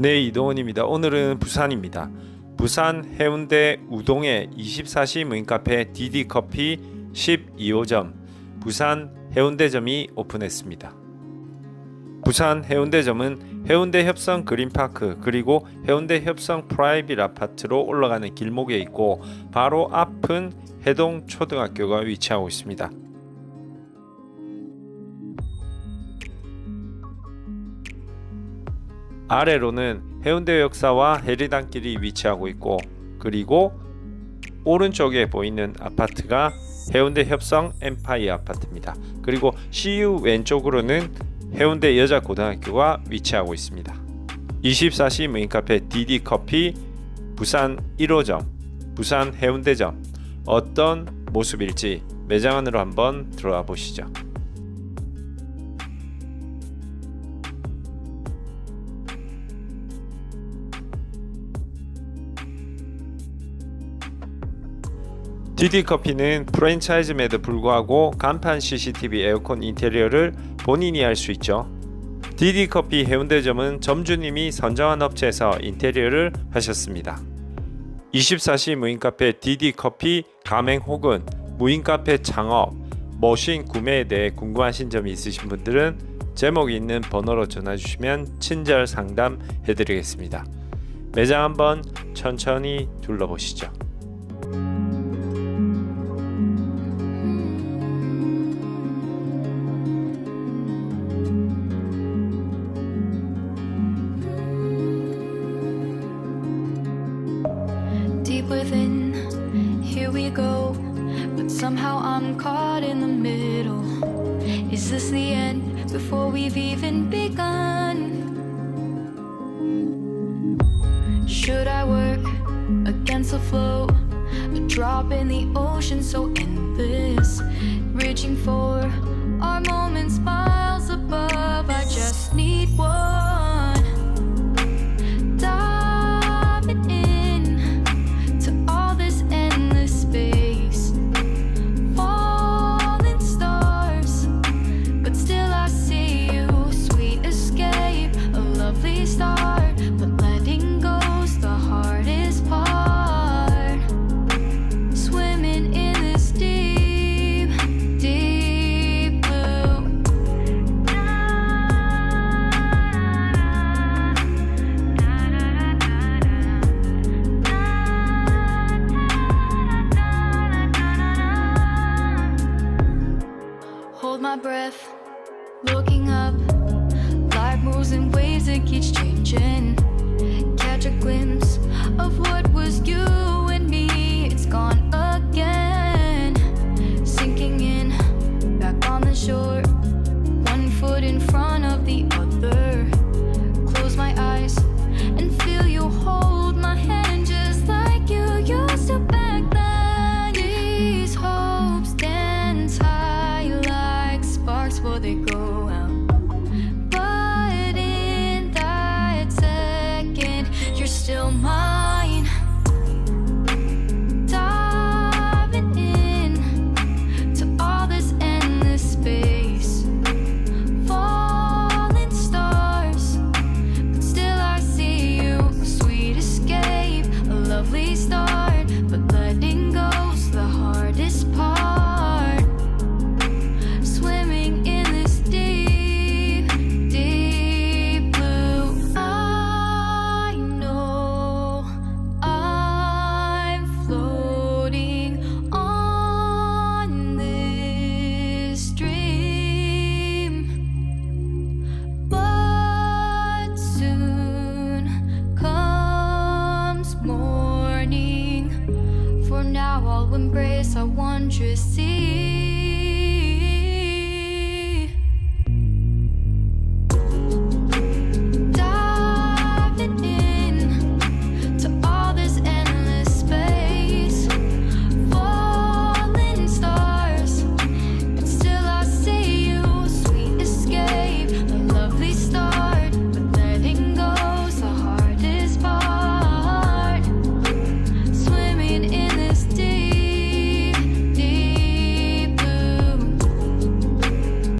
네, 이동원입니다. 오늘은 부산입니다. 부산 해운대 우동의 24시 무인 카페 디디커피 12호점 부산 해운대점이 오픈했습니다. 부산 해운대점은 해운대 협성 그린파크 그리고 해운대 협성 프라이빗 아파트로 올라가는 길목에 있고 바로 앞은 해동 초등학교가 위치하고 있습니다. 아래로는 해운대 역사와 해리단길이 위치하고 있고 그리고 오른쪽에 보이는 아파트가 해운대 협성 엠파이어 아파트입니다. 그리고 CU 왼쪽으로는 해운대 여자고등학교가 위치하고 있습니다. 24시 무인 카페 디디 커피 부산 1호점 부산 해운대점 어떤 모습일지 매장 안으로 한번 들어가 보시죠. 디디 커피는 프랜차이즈임에도 불구하고 간판 CCTV 에어컨 인테리어를 본인이 할 수 있죠. 디디 커피 해운대점은 점주님이 선정한 업체에서 인테리어를 하셨습니다. 24시 무인 카페 디디 커피 가맹 혹은 무인 카페 창업, 머신 구매에 대해 궁금하신 점이 있으신 분들은 제목이 있는 번호로 전화 주시면 친절 상담 해 드리겠습니다. 매장 한번 천천히 둘러보시죠. We go, but somehow I'm caught in the middle. Is this the end before we've even begun? Should I work against the flow? A drop in the ocean so endless. Reaching for breath, looking up. Life moves in waves that keeps changing. Catch a glimpse of what was you For now, I'll embrace our wondrous sea.